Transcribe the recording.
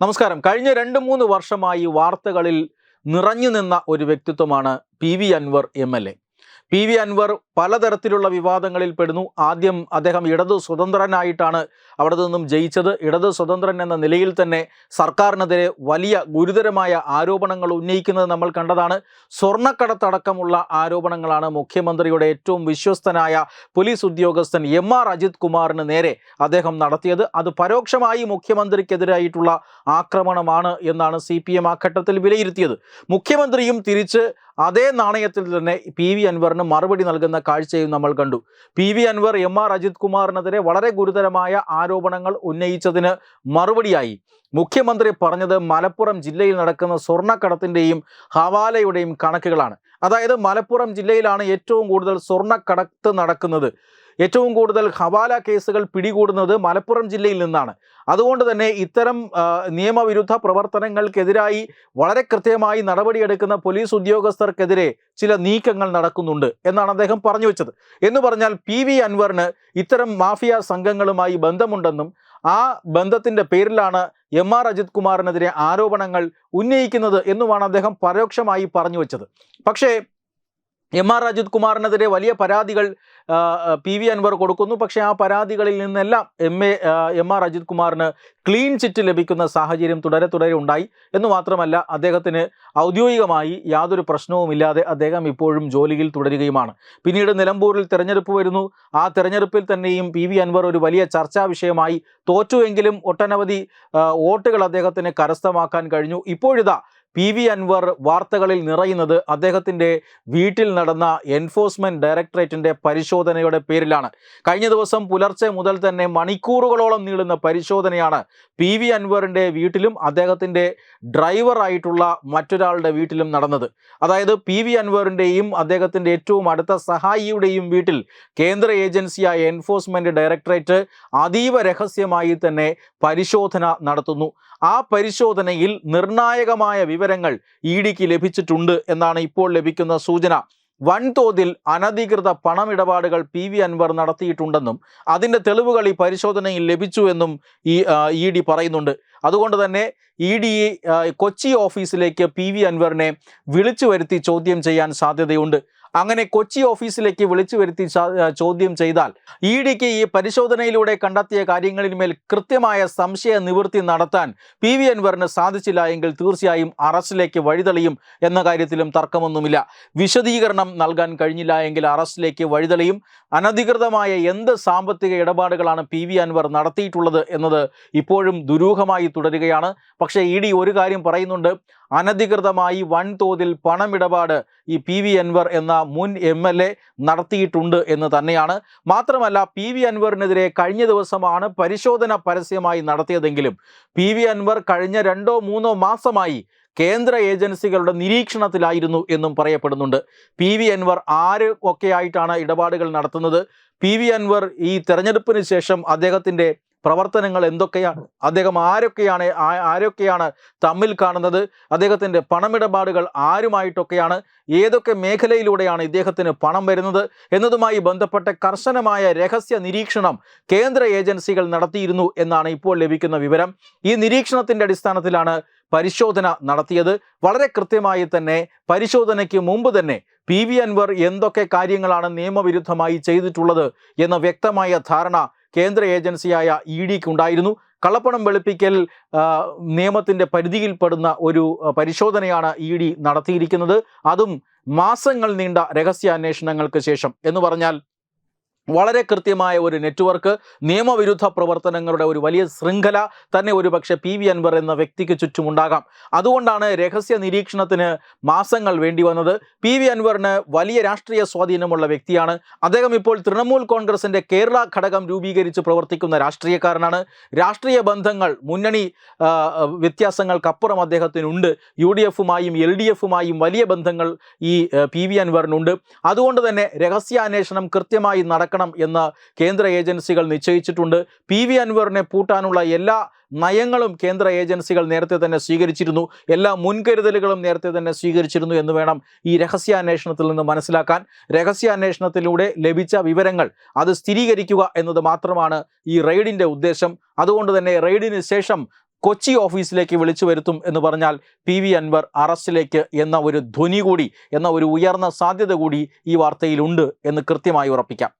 നമസ്കാരം. കഴിഞ്ഞ രണ്ട് മൂന്ന് വർഷമായി വാർത്തകളിൽ നിറഞ്ഞു നിന്ന ഒരു വ്യക്തിത്വമാണ് P V Anvar M L A. P V Anvar പലതരത്തിലുള്ള വിവാദങ്ങളിൽ പെടുന്നു. ആദ്യം അദ്ദേഹം ഇടത് സ്വതന്ത്രനായിട്ടാണ് അവിടെ നിന്നും ജയിച്ചത്. ഇടത് സ്വതന്ത്രൻ എന്ന നിലയിൽ തന്നെ സർക്കാരിനെതിരെ വലിയ ഗുരുതരമായ ആരോപണങ്ങൾ ഉന്നയിക്കുന്നത് നമ്മൾ കണ്ടതാണ്. സ്വർണക്കടത്തടക്കമുള്ള ആരോപണങ്ങളാണ് മുഖ്യമന്ത്രിയുടെ ഏറ്റവും വിശ്വസ്തനായ പോലീസ് ഉദ്യോഗസ്ഥൻ എം ആർ അജിത് കുമാറിന് നേരെ അദ്ദേഹം നടത്തിയത്. അത് പരോക്ഷമായി മുഖ്യമന്ത്രിക്കെതിരായിട്ടുള്ള ആക്രമണമാണ് എന്നാണ് സി പി എം ആ ഘട്ടത്തിൽ വിലയിരുത്തിയത്. മുഖ്യമന്ത്രിയും തിരിച്ച് അതേ നാണയത്തിൽ തന്നെ പി വി അൻവറിന് മറുപടി നൽകുന്ന കാഴ്ചയും നമ്മൾ കണ്ടു. P V Anvar M R Ajith കുമാറിനെതിരെ വളരെ ഗുരുതരമായ ആരോപണങ്ങൾ ഉന്നയിച്ചതിന് മറുപടിയായി. മുഖ്യമന്ത്രി പറഞ്ഞത് മലപ്പുറം ജില്ലയിൽ നടക്കുന്ന സ്വർണക്കടത്തിന്റെയും ഹവാലയുടെയും കണക്കുകളാണ്. അതായത് മലപ്പുറം ജില്ലയിലാണ് ഏറ്റവും കൂടുതൽ സ്വർണക്കടത്ത് നടക്കുന്നത്. ഏറ്റവും കൂടുതൽ ഹവാല കേസുകൾ പിടികൂടുന്നത് മലപ്പുറം ജില്ലയിൽ നിന്നാണ്. അതുകൊണ്ട് തന്നെ ഇത്തരം നിയമവിരുദ്ധ പ്രവർത്തനങ്ങൾക്കെതിരായി വളരെ കൃത്യമായി നടപടിയെടുക്കുന്ന പോലീസ് ഉദ്യോഗസ്ഥർക്കെതിരെ ചില നീക്കങ്ങൾ നടക്കുന്നുണ്ട് എന്നാണ് അദ്ദേഹം പറഞ്ഞു വെച്ചത്. എന്ന് പറഞ്ഞാൽ പി വി അൻവറിന് ഇത്തരം മാഫിയ സംഘങ്ങളുമായി ബന്ധമുണ്ടെന്നും ആ ബന്ധത്തിന്റെ പേരിലാണ് എം ആർ അജിത് കുമാറിനെതിരെ ആരോപണങ്ങൾ ഉന്നയിക്കുന്നത് എന്നുമാണ് അദ്ദേഹം പരോക്ഷമായി പറഞ്ഞു വെച്ചത്. പക്ഷേ എം ആർ അജിത് കുമാറിനെതിരെ വലിയ പരാതികൾ പി വി അൻവർ കൊടുക്കുന്നു. പക്ഷേ ആ പരാതികളിൽ നിന്നെല്ലാം M A M R Ajith കുമാറിന് ക്ലീൻ ചിറ്റ് ലഭിക്കുന്ന സാഹചര്യം തുടരെ തുടരെ ഉണ്ടായി. എന്ന് മാത്രമല്ല അദ്ദേഹത്തിന് ഔദ്യോഗികമായി യാതൊരു പ്രശ്നവുമില്ലാതെ അദ്ദേഹം ഇപ്പോഴും ജോലിയിൽ തുടരുകയുമാണ്. പിന്നീട് നിലമ്പൂരിൽ തെരഞ്ഞെടുപ്പ് വരുന്നു. ആ തെരഞ്ഞെടുപ്പിൽ തന്നെയും പി വി അൻവർ ഒരു വലിയ ചർച്ചാ വിഷയമായി തോറ്റുവെങ്കിലും ഒട്ടനവധി വോട്ടുകൾ അദ്ദേഹത്തിന് കരസ്ഥമാക്കാൻ കഴിഞ്ഞു. ഇപ്പോഴിതാ പി വി അൻവർ വാർത്തകളിൽ നിറയുന്നത് അദ്ദേഹത്തിന്റെ വീട്ടിൽ നടന്ന എൻഫോഴ്സ്മെന്റ് ഡയറക്ടറേറ്റിന്റെ പരിശോധനയുടെ പേരിലാണ്. കഴിഞ്ഞ ദിവസം പുലർച്ചെ മുതൽ തന്നെ മണിക്കൂറുകളോളം നീളുന്ന പരിശോധനയാണ് പി വി അൻവറിന്റെ വീട്ടിലും അദ്ദേഹത്തിന്റെ ഡ്രൈവറായിട്ടുള്ള മറ്റൊരാളുടെ വീട്ടിലും നടന്നത്. അതായത് പി വി അൻവറിന്റെയും അദ്ദേഹത്തിന്റെ ഏറ്റവും അടുത്ത സഹായിയുടെയും വീട്ടിൽ കേന്ദ്ര ഏജൻസിയായ എൻഫോഴ്സ്മെന്റ് ഡയറക്ടറേറ്റ് അതീവ രഹസ്യമായി തന്നെ പരിശോധന നടത്തുന്നു. ആ പരിശോധനയിൽ നിർണായകമായ വിവരങ്ങൾ ഇ ഡിക്ക് ലഭിച്ചിട്ടുണ്ട് എന്നാണ് ഇപ്പോൾ ലഭിക്കുന്ന സൂചന. വൻതോതിൽ അനധികൃത പണമിടപാടുകൾ പി വി അൻവർ നടത്തിയിട്ടുണ്ടെന്നും അതിന്റെ തെളിവുകൾ ഈ പരിശോധനയിൽ ലഭിച്ചു എന്നും ഈ ഇ ഡി പറയുന്നുണ്ട്. അതുകൊണ്ട് തന്നെ ഇ ഡി കൊച്ചി ഓഫീസിലേക്ക് പി വി അൻവറിനെ വിളിച്ചു വരുത്തി ചോദ്യം ചെയ്യാൻ സാധ്യതയുണ്ട്. അങ്ങനെ കൊച്ചി ഓഫീസിലേക്ക് വിളിച്ചു വരുത്തി ചോദ്യം ചെയ്താൽ ഇ ഡിക്ക് ഈ പരിശോധനയിലൂടെ കണ്ടെത്തിയ കാര്യങ്ങളിന്മേൽ കൃത്യമായ സംശയ നിവൃത്തി നടത്താൻ പി വി അൻവറിന് സാധിച്ചില്ല എങ്കിൽ തീർച്ചയായും അറസ്റ്റിലേക്ക് വഴിതെളിയും എന്ന കാര്യത്തിലും തർക്കമൊന്നുമില്ല. വിശദീകരണം നൽകാൻ കഴിഞ്ഞില്ല എങ്കിൽ അറസ്റ്റിലേക്ക് വഴിതെളിയും. അനധികൃതമായ എന്ത് സാമ്പത്തിക ഇടപാടുകളാണ് പി വി അൻവർ നടത്തിയിട്ടുള്ളത് എന്നത് ഇപ്പോഴും ദുരൂഹമായി തുടരുകയാണ്. പക്ഷേ ഇ ഒരു കാര്യം പറയുന്നുണ്ട്. അനധികൃതമായി വൻതോതിൽ പണമിടപാട് ഈ പി വി അൻവർ എന്ന മുൻ എം എൽ എ നടത്തിയിട്ടുണ്ട് എന്ന് തന്നെയാണ്. മാത്രമല്ല പി വി അൻവറിനെതിരെ കഴിഞ്ഞ ദിവസമാണ് പരിശോധന പരസ്യമായി നടത്തിയതെങ്കിലും പി വി അൻവർ കഴിഞ്ഞ രണ്ടോ മൂന്നോ മാസമായി കേന്ദ്ര ഏജൻസികളുടെ നിരീക്ഷണത്തിലായിരുന്നു എന്നും പറയപ്പെടുന്നുണ്ട്. പി വി അൻവർ ആര് ഒക്കെയായിട്ടാണ് ഇടപാടുകൾ നടത്തുന്നത്? പി വി അൻവർ ഈ തെരഞ്ഞെടുപ്പിന് ശേഷം അദ്ദേഹത്തിന്റെ പ്രവർത്തനങ്ങൾ എന്തൊക്കെയാണ്? അദ്ദേഹം ആരൊക്കെയാണ്? ആരൊക്കെയാണ് തമ്മിൽ കാണുന്നത്? അദ്ദേഹത്തിന്റെ പണമിടപാടുകൾ ആരുമായിട്ടൊക്കെയാണ്? ഏതൊക്കെ മേഖലയിലൂടെയാണ് ഇദ്ദേഹത്തിന് പണം വരുന്നത്? എന്നതുമായി ബന്ധപ്പെട്ട കർശനമായ രഹസ്യ നിരീക്ഷണം കേന്ദ്ര ഏജൻസികൾ നടത്തിയിരുന്നു എന്നാണ് ഇപ്പോൾ ലഭിക്കുന്ന വിവരം. ഈ നിരീക്ഷണത്തിന്റെ അടിസ്ഥാനത്തിലാണ് പരിശോധന നടത്തിയത്. വളരെ കൃത്യമായി തന്നെ പരിശോധനയ്ക്ക് മുമ്പ് തന്നെ പി വി അൻവർ എന്തൊക്കെ കാര്യങ്ങളാണ് നിയമവിരുദ്ധമായി ചെയ്തിട്ടുള്ളത് എന്ന വ്യക്തമായ ധാരണ കേന്ദ്ര ഏജൻസിയായ ഇ ഡിക്ക് ഉണ്ടായിരുന്നു കള്ളപ്പണം വെളുപ്പിക്കൽ നിയമത്തിന്റെ പരിധിയിൽപ്പെടുന്ന ഒരു പരിശോധനയാണ് ഇ ഡി നടത്തിയിരിക്കുന്നത്. അതും മാസങ്ങൾ നീണ്ട രഹസ്യാന്വേഷണങ്ങൾക്ക് ശേഷം. എന്ന് പറഞ്ഞാൽ വളരെ കൃത്യമായ ഒരു നെറ്റ്വർക്ക് നിയമവിരുദ്ധ പ്രവർത്തനങ്ങളുടെ ഒരു വലിയ ശൃംഖല തന്നെ ഒരുപക്ഷെ പി വി അൻവർ എന്ന വ്യക്തിക്ക് ചുറ്റുമുണ്ടാകാം. അതുകൊണ്ടാണ് രഹസ്യ നിരീക്ഷണത്തിന് മാസങ്ങൾ വേണ്ടി വന്നത്. പി വി അൻവറിന് വലിയ രാഷ്ട്രീയ സ്വാധീനമുള്ള വ്യക്തിയാണ്. അദ്ദേഹം ഇപ്പോൾ തൃണമൂൽ കോൺഗ്രസിന്റെ കേരള ഘടകം രൂപീകരിച്ച് പ്രവർത്തിക്കുന്ന രാഷ്ട്രീയക്കാരനാണ്. രാഷ്ട്രീയ ബന്ധങ്ങൾ മുന്നണി വ്യത്യാസങ്ങൾക്കപ്പുറം അദ്ദേഹത്തിനുണ്ട്. യു ഡി എഫുമായും എൽ ഡി എഫുമായും വലിയ ബന്ധങ്ങൾ ഈ പി വി അൻവറിനുണ്ട്. അതുകൊണ്ട് തന്നെ രഹസ്യാന്വേഷണം കൃത്യമായി നടക്കണം. എന്ന് കേന്ദ്ര ഏജൻസികൾ നിശ്ചയിച്ചിട്ടുണ്ട്. പി വി അൻവറിനെ പൂട്ടാനുള്ള എല്ലാ നയങ്ങളും കേന്ദ്ര ഏജൻസികൾ നേരത്തെ തന്നെ സ്വീകരിച്ചിരുന്നു. എല്ലാ മുൻകരുതലുകളും നേരത്തെ തന്നെ സ്വീകരിച്ചിരുന്നു എന്ന് വേണം ഈ രഹസ്യാന്വേഷണത്തിൽ നിന്ന് മനസ്സിലാക്കാൻ. രഹസ്യാന്വേഷണത്തിലൂടെ ലഭിച്ച വിവരങ്ങൾ അത് സ്ഥിരീകരിക്കുക എന്നത് മാത്രമാണ് ഈ റെയ്ഡിന്റെ ഉദ്ദേശം. അതുകൊണ്ട് തന്നെ റെയ്ഡിന് ശേഷം കൊച്ചി ഓഫീസിലേക്ക് വിളിച്ചു വരുത്തും എന്ന് പറഞ്ഞാൽ പി വി അൻവർ അറസ്റ്റിലേക്ക് എന്ന ഒരു ധ്വനി കൂടി എന്ന ഒരു ഉയർന്ന സാധ്യത കൂടി ഈ വാർത്തയിലുണ്ട് എന്ന് കൃത്യമായി ഉറപ്പിക്കാം.